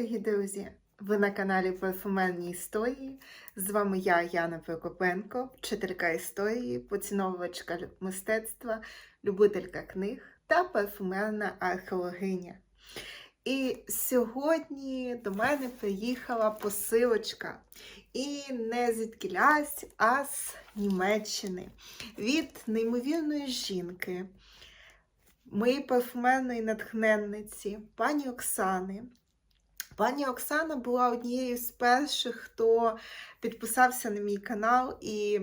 дорогі друзі! Ви на каналі Парфумерні історії. З вами я, Яна Прокопенко, вчителька історії, поціновувачка мистецтва, любителька книг та парфумерна археологиня. І сьогодні до мене приїхала посилочка. І не звідкілясь, а з Німеччини від неймовірної жінки, моєї парфумерної натхненниці, пані Оксани. Пані Оксана була однією з перших, хто підписався на мій канал і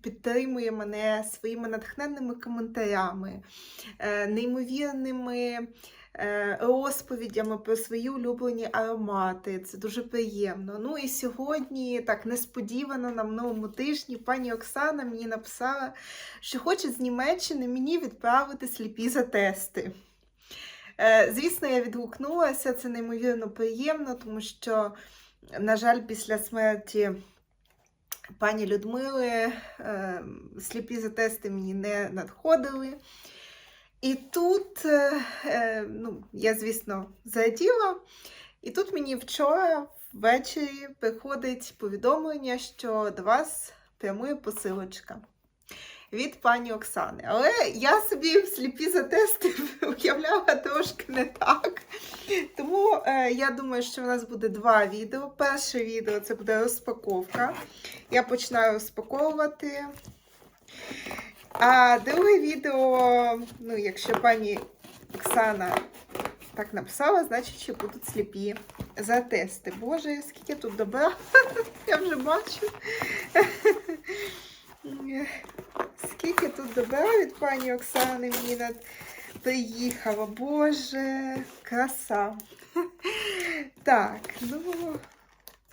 підтримує мене своїми натхненними коментарями, е, неймовірними е, розповідями про свої улюблені аромати. Це дуже приємно. Ну і сьогодні, так несподівано, на минулому тижні, пані Оксана мені написала, що хоче з Німеччини мені відправити сліпі затести. Е, Звісно, я відгукнулася, це неймовірно приємно, тому що, на жаль, після смерті пані Людмили е, сліпі затести мені не надходили. І тут е, ну, я, звісно, зраділа. І тут мені вчора ввечері приходить повідомлення, що до вас прямує посилочка від пані Оксани. Але я собі сліпі затести уявляла трошки не так. Тому е, я думаю, що в нас буде два відео. Перше відео це буде розпаковка. Я починаю розпаковувати. А друге відео, ну, якщо пані Оксана так написала, значить, що будуть сліпі затести. Боже, скільки тут добра, я вже бачу. Скільки тут добра від пані Оксани мені над... приїхало. Боже, краса. Так, ну,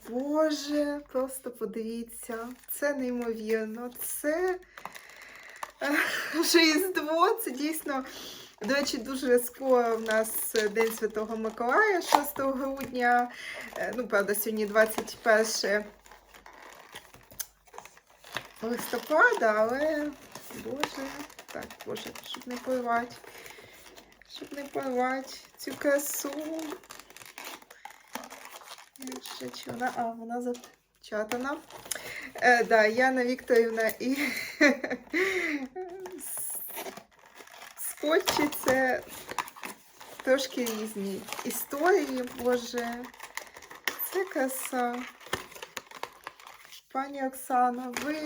Боже, просто подивіться. Це неймовірно. Це е, Різдво, це дійсно. До речі, дуже скоро в нас День Святого Миколая, 6 грудня. Е, Ну, правда, сьогодні 21 листопада, але боже, так, боже, щоб не порвати, щоб не порвати цю красу. Чи вона, а, вона запечатана. Е, да, Яна Вікторівна і скотчі це трошки різні історії, боже, це краса. Пані Оксана, ви.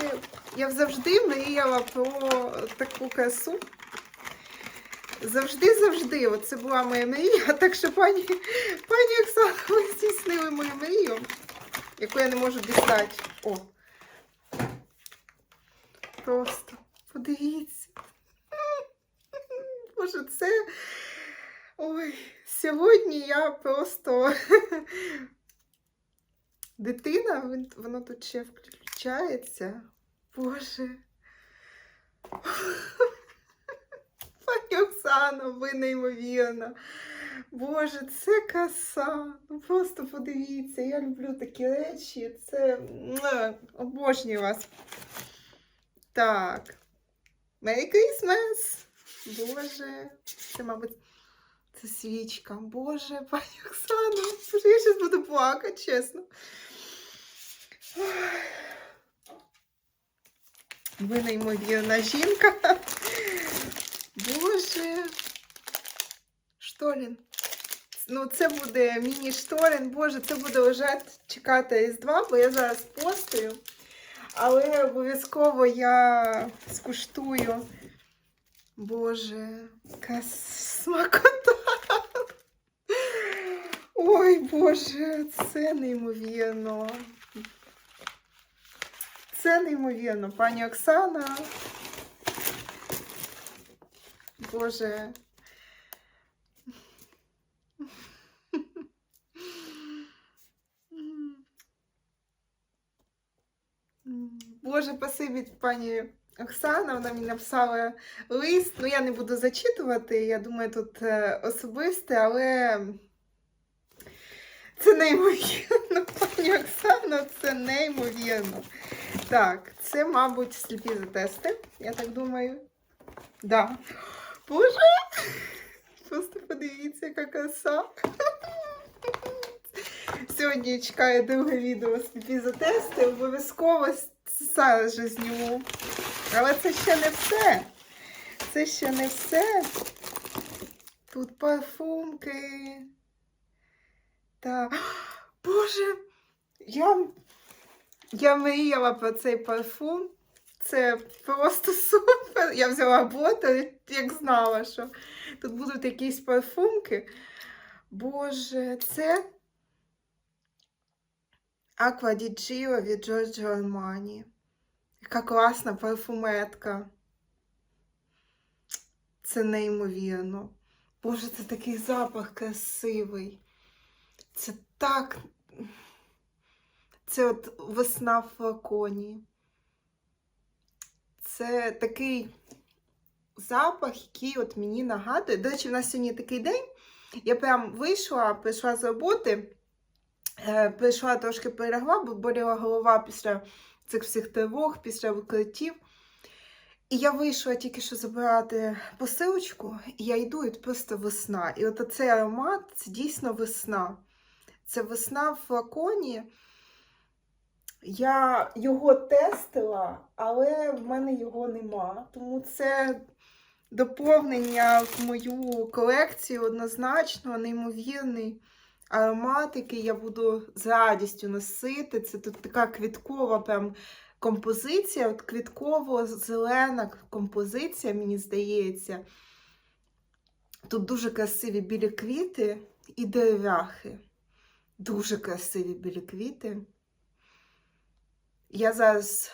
Я завжди мріяла про таку красу. Завжди-завжди. Оце була моя мрія. Так що, пані, пані Оксана, ви здійснили мою мрію, яку я не можу дістати. О. Просто подивіться. Боже, це. Ой, сьогодні я просто дитина, воно тут ще включається. Боже. Пані Оксано, ви неймовірна. Боже, це краса. Ну просто подивіться, я люблю такі речі. Це обожнюю вас. Так. Merry Christmas! Боже, це, мабуть, це свічка. Боже, пані Оксана, боже, я зараз буду плакати, чесно. Ой. Ви неймовірна жінка. Боже. Штолін. Ну, це буде міні-шторин. Боже, це буде лежати чекати Різдва, бо я зараз постою. Але обов'язково я скуштую. Боже, яка смакота. Ой, Боже, це неймовірно. Це неймовірно, пані Оксана. Боже. Боже, спасибі, пані Оксана, вона мені написала лист. Ну, я не буду зачитувати, я думаю, тут е, особисте, але це неймовірно, пані Оксана, це неймовірно. Так, це, мабуть, сліпі затести, я так думаю. Да. Боже! Просто подивіться, яка краса. Сьогодні чекаю друге відео з піпізотести. Обов'язково зараз же зніму. Але це ще не все. Це ще не все. Тут парфумки. Та. Боже! Я, я мріяла про цей парфум. Це просто супер. Я взяла боту, як знала, що тут будуть якісь парфумки. Боже, це Аква ді від Джорджо Армані. Яка класна парфуметка. Це неймовірно. Боже, це такий запах красивий. Це так. Це от весна в флаконі. Це такий запах, який от мені нагадує. До речі, в нас сьогодні такий день. Я прям вийшла, прийшла з роботи, е, прийшла трошки перелягла, бо боліла голова після цих всіх тривог, після викриттів. І я вийшла тільки що забирати посилочку, і я йду, і просто весна. І от цей аромат це дійсно весна. Це весна в флаконі. Я його тестила, але в мене його нема. Тому це доповнення в мою колекцію однозначно, неймовірний аромат, який я буду з радістю носити. Це тут така квіткова прям композиція, от квітково-зелена композиція, мені здається. Тут дуже красиві білі квіти і дерев'яхи. Дуже красиві білі квіти. Я зараз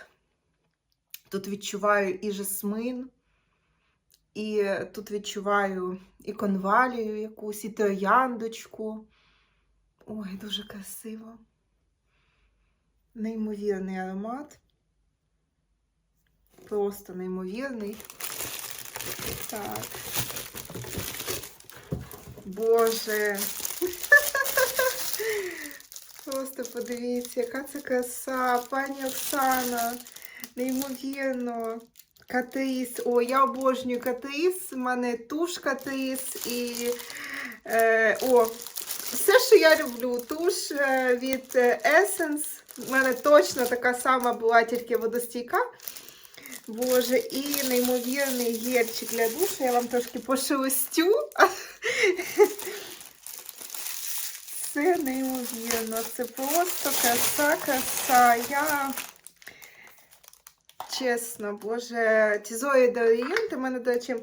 тут відчуваю і жасмин, і тут відчуваю і конвалію якусь, і трояндочку. Ой, дуже красиво. Неймовірний аромат. Просто неймовірний. Так. Боже. Просто подивіться, яка це краса, пані Оксана. Неймовірно. Катріс. О, я обожнюю Катріс. У мене туш Катріс і. Е, о, все, що я люблю. Туш е, від е, Essence. У мене точно така сама була, тільки водостійка. Боже, і неймовірний гельчик для душу. Я вам трошки пошелестю. Це неймовірно. Це просто краса, краса. Я чесно, боже, Тізої Дарієнт у мене, до речі,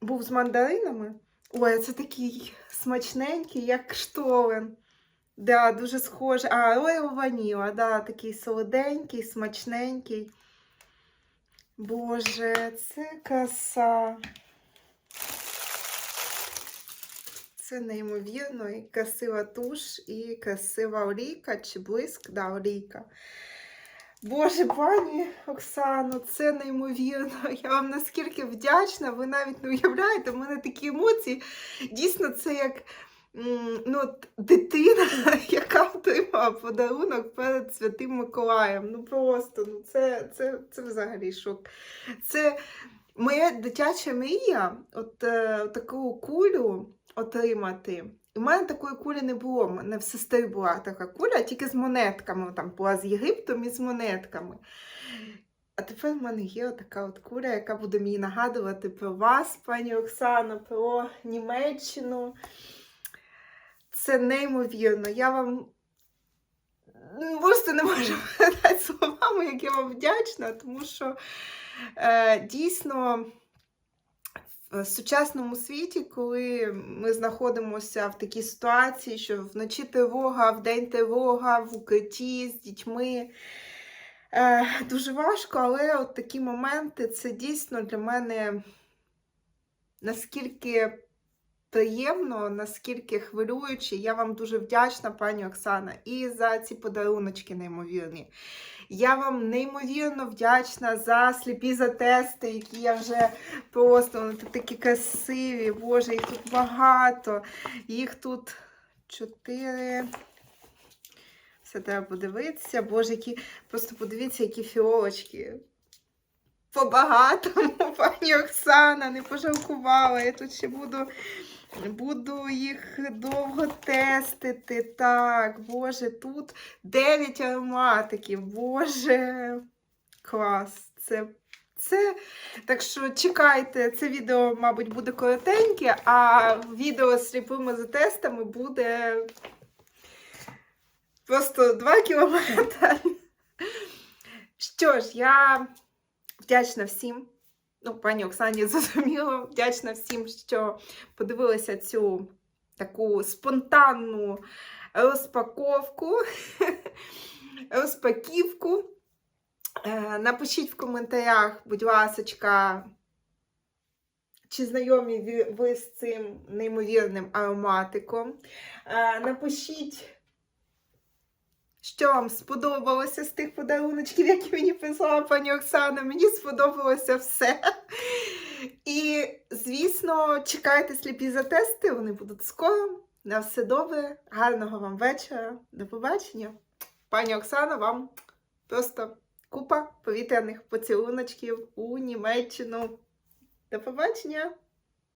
був з мандаринами. Ой, це такий смачненький, як штолен. Да, дуже схожий. А, Royal Vanilla, да, такий солоденький, смачненький. Боже, це краса. Це неймовірно і красива туш, і красива олійка чи блиск, да, олійка. Боже, пані Оксано, це неймовірно. Я вам наскільки вдячна, ви навіть не уявляєте, в мене такі емоції. Дійсно, це як ну, дитина, яка отримала подарунок перед Святим Миколаєм. Ну просто, ну це, це, це взагалі шок. Це моя дитяча мрія, от е, таку кулю отримати. У мене такої кулі не було. У мене в сестри була така куля, тільки з монетками. Там була з Єгиптом і з монетками. А тепер в мене є така от куля, яка буде мені нагадувати про вас, пані Оксано, про Німеччину. Це неймовірно. Я вам ну, просто не можу передати словами, як я вам вдячна, тому що е, дійсно в сучасному світі, коли ми знаходимося в такій ситуації, що вночі тривога, вдень тривога, в укритті з дітьми. Е, дуже важко, але от такі моменти це дійсно для мене наскільки приємно, наскільки хвилююче. Я вам дуже вдячна, пані Оксана, і за ці подаруночки неймовірні. Я вам неймовірно вдячна за сліпі затести, які я вже просто вони тут такі красиві. Боже, їх тут багато. Їх тут чотири. Все треба подивитися. Боже, які просто подивіться, які фіолочки. По-багатому, пані Оксана, не пожалкувала. Я тут ще буду Буду їх довго тестити. Так, боже, тут 9 ароматиків. Боже, клас. Це, це. Так що чекайте, це відео, мабуть, буде коротеньке, а відео з сліпими затестами буде просто 2 кілометри. Що ж, я вдячна всім. Ну, пані Оксані зрозуміло, вдячна всім, що подивилися цю таку спонтанну розпаковку, розпаківку. Е, Напишіть в коментарях, будь ласочка, чи знайомі ви з цим неймовірним ароматиком. Е, Напишіть, що вам сподобалося з тих подаруночків, які мені прислала пані Оксана. Мені сподобалося все. І, звісно, чекайте сліпі затести, вони будуть скоро. На все добре, гарного вам вечора. До побачення. Пані Оксана, вам просто купа повітряних поцілуночків у Німеччину. До побачення!